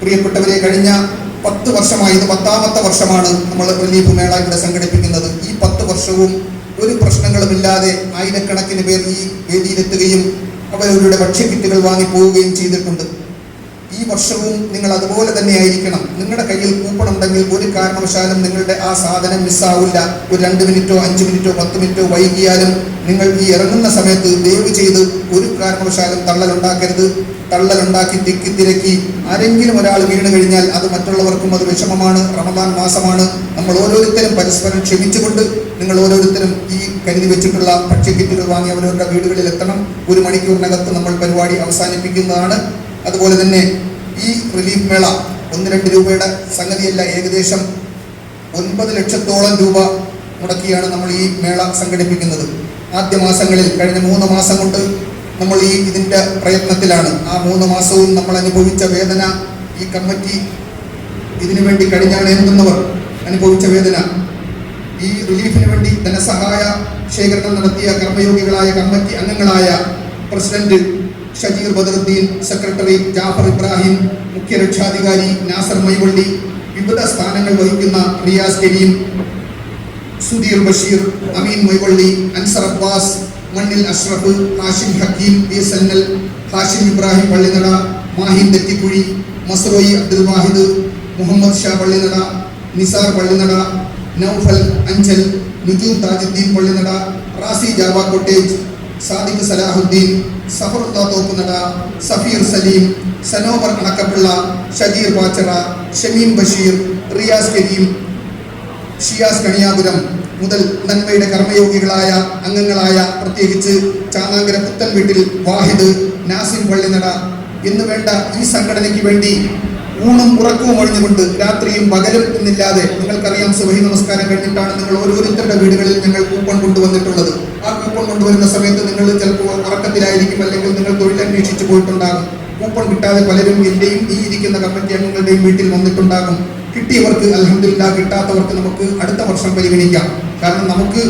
പ്രിയപ്പെട്ടവരെ കഴിഞ്ഞ പത്ത് വർഷമായി ഇത് പത്താമത്തെ വർഷമാണ് നമ്മൾ റിലീഫ് മേള ഇവിടെ സംഘടിപ്പിക്കുന്നത്. ഈ പത്ത് വർഷവും ഒരു പ്രശ്നങ്ങളുമില്ലാതെ ആയിരക്കണക്കിന് പേർ ഈ വേദിയിലെത്തുകയും അവരവരുടെ ഭക്ഷ്യക്കിറ്റുകൾ വാങ്ങി പോവുകയും ചെയ്തിട്ടുണ്ട്. ഈ വർഷവും നിങ്ങൾ അതുപോലെ തന്നെ ആയിരിക്കണം. നിങ്ങളുടെ കയ്യിൽ കൂപ്പൺ ഉണ്ടെങ്കിൽ ഒരു കാരണവശാലും നിങ്ങളുടെ ആ സാധനം മിസ്സാവില്ല ഒരു രണ്ട് മിനിറ്റോ അഞ്ച് മിനിറ്റോ പത്ത് മിനിറ്റോ വൈകിയാലും നിങ്ങൾ ഈ ഇറങ്ങുന്ന സമയത്ത് ദയവ് ചെയ്ത് ഒരു കാരണവശാലും തള്ളലുണ്ടാക്കരുത്. തള്ളലുണ്ടാക്കി തിക്കി തിരക്കി. ആരെങ്കിലും ഒരാൾ വീണ് കഴിഞ്ഞാൽ അത് മറ്റുള്ളവർക്കും അത് വിഷമമാണ് റമദാൻ മാസമാണ്. നമ്മൾ ഓരോരുത്തരും പരസ്പരം ക്ഷമിച്ചുകൊണ്ട് നിങ്ങൾ ഓരോരുത്തരും ഈ കരുതി വെച്ചിട്ടുള്ള ഭക്ഷ്യക്കിറ്റുകൾ വാങ്ങി അവരവരുടെ വീടുകളിൽ എത്തണം. ഒരു മണിക്കൂറിനകത്ത് നമ്മൾ പരിപാടി അവസാനിപ്പിക്കുന്നതാണ്. അതുപോലെ തന്നെ ഈ റിലീഫ് മേള ഒന്ന് രണ്ട് രൂപയുടെ സംഗതിയല്ല ഏകദേശം ഒൻപത് ലക്ഷത്തോളം രൂപ മുടക്കിയാണ് നമ്മൾ ഈ മേള സംഘടിപ്പിക്കുന്നത്. ആദ്യ മാസങ്ങളിൽ കഴിഞ്ഞ മൂന്ന് മാസം കൊണ്ട് നമ്മൾ ഈ ഇതിന്റെ പ്രയത്നത്തിലാണ്. ആ മൂന്ന് മാസവും നമ്മൾ അനുഭവിച്ച വേദന ഈ കമ്മിറ്റി ഇതിനു വേണ്ടി കഴിഞ്ഞാണ് എന്തെന്നവർ അനുഭവിച്ച വേദന. ഈ റിലീഫിന് വേണ്ടി ധനസഹായ ശേഖരണം നടത്തിയ കർമ്മയോഗികളായ കമ്മിറ്റി അംഗങ്ങളായ പ്രസിഡന്റ് ഷജീർ ബദറുദ്ദീൻ സെക്രട്ടറി ജാഫർ ഇബ്രാഹിം മുഖ്യ രക്ഷാധികാരി നാസർ മൈവള്ളി വിവിധ സ്ഥാനങ്ങൾ വഹിക്കുന്ന Riyas Kareem Sudheer Basheer Ameen Maivalli Ansar Abbas Mannil Ashraf Hashim Hakeem B L Hashim Ibrahim Pallinada Mahin Thettikkuzhi Masroyi Abdul Wahid Muhammad Sha Pallinada Nisar Pallinada Noufal Anchal Nujoor Tajuddeen Pallinada Razi Java cottage Sadiq Salahuddeen Safarulla Thoppunada Safeer Saleem Sanobar Anakkappilla Shajeer Pachara Shameem Basheer Riyas Kareem Shiyas Kaniyapuram മുതൽ നന്മയുടെ കർമ്മയോഗികളായ അംഗങ്ങളായ പ്രത്യേകിച്ച് ചാന്നാങ്കര പുത്തൻ വീട്ടിൽ വാഹിദ് നാസിം പള്ളിനട എന്നുവേണ്ട ഈ സംഘടനയ്ക്ക് വേണ്ടി ഊണും ഉറക്കവും ഒഴിഞ്ഞുകൊണ്ട് രാത്രിയും പകലും എന്നില്ലാതെ നിങ്ങൾക്കറിയാം സുബഹി നമസ്കാരം കഴിഞ്ഞിട്ടാണ് നിങ്ങൾ ഓരോരുത്തരുടെ വീടുകളിൽ ഞങ്ങൾ കൂപ്പൺ കൊണ്ടുവന്നിട്ടുള്ളത്. ആ കൂപ്പൺ കൊണ്ടുവരുന്ന സമയത്ത് നിങ്ങൾ ചിലപ്പോൾ ഉറക്കത്തിലായിരിക്കും അല്ലെങ്കിൽ നിങ്ങൾ തൊഴിലന്വേഷിച്ചു പോയിട്ടുണ്ടാകും. കൂപ്പൺ കിട്ടാതെ പലരും എന്റെയും ഈ ഇരിക്കുന്ന കമ്മിറ്റി അംഗങ്ങളുടെയും വീട്ടിൽ വന്നിട്ടുണ്ടാകും. കിട്ടിയവർക്ക് അലഹമില്ല കിട്ടാത്തവർക്ക് നമുക്ക് അടുത്ത വർഷം പരിഗണിക്കാം. കാരണം നമുക്ക്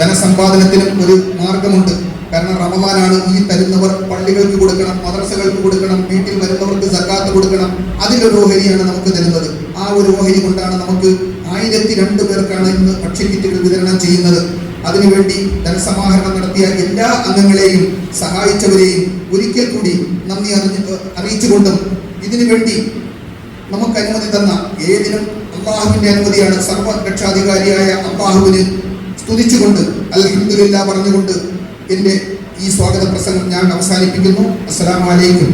ധനസമ്പാദനത്തിനും ഒരു മാർഗമുണ്ട്. കാരണം റമദാനാണ് ഈ തരുന്നവർ പള്ളികൾക്ക് കൊടുക്കണം മദ്രസകൾക്ക് കൊടുക്കണം വീട്ടിൽ വരുന്നവർക്ക് സക്കാത്ത് കൊടുക്കണം. അതിലൊരു ഓഹരിയാണ് നമുക്ക് തരുന്നത്. ആ ഒരു ഓഹരി കൊണ്ടാണ് നമുക്ക് ആയിരത്തി രണ്ട് പേർക്കാണ് ഇന്ന് ഭക്ഷ്യക്കിറ്റുകൾ വിതരണം ചെയ്യുന്നത്. അതിനുവേണ്ടി ധനസമാഹരണം നടത്തിയ എല്ലാ അംഗങ്ങളെയും സഹായിച്ചവരെയും ഒരിക്കൽ കൂടി നന്ദി അറിഞ്ഞ് അറിയിച്ചുകൊണ്ടും ഇതിനു വേണ്ടി നമുക്ക് അനുമതി തന്ന ഏതിനും അള്ളാഹുവിന്റെ അനുമതിയാണ്. സർവ രക്ഷാധികാരിയായ അള്ളാഹുവിന് സ്തുതിച്ചുകൊണ്ട് അൽഹംദുലില്ലാ പറഞ്ഞുകൊണ്ട് എന്റെ ഈ സ്വാഗത പ്രസംഗം ഞാൻ അവസാനിപ്പിക്കുന്നു. അസ്സലാമു അലൈക്കും.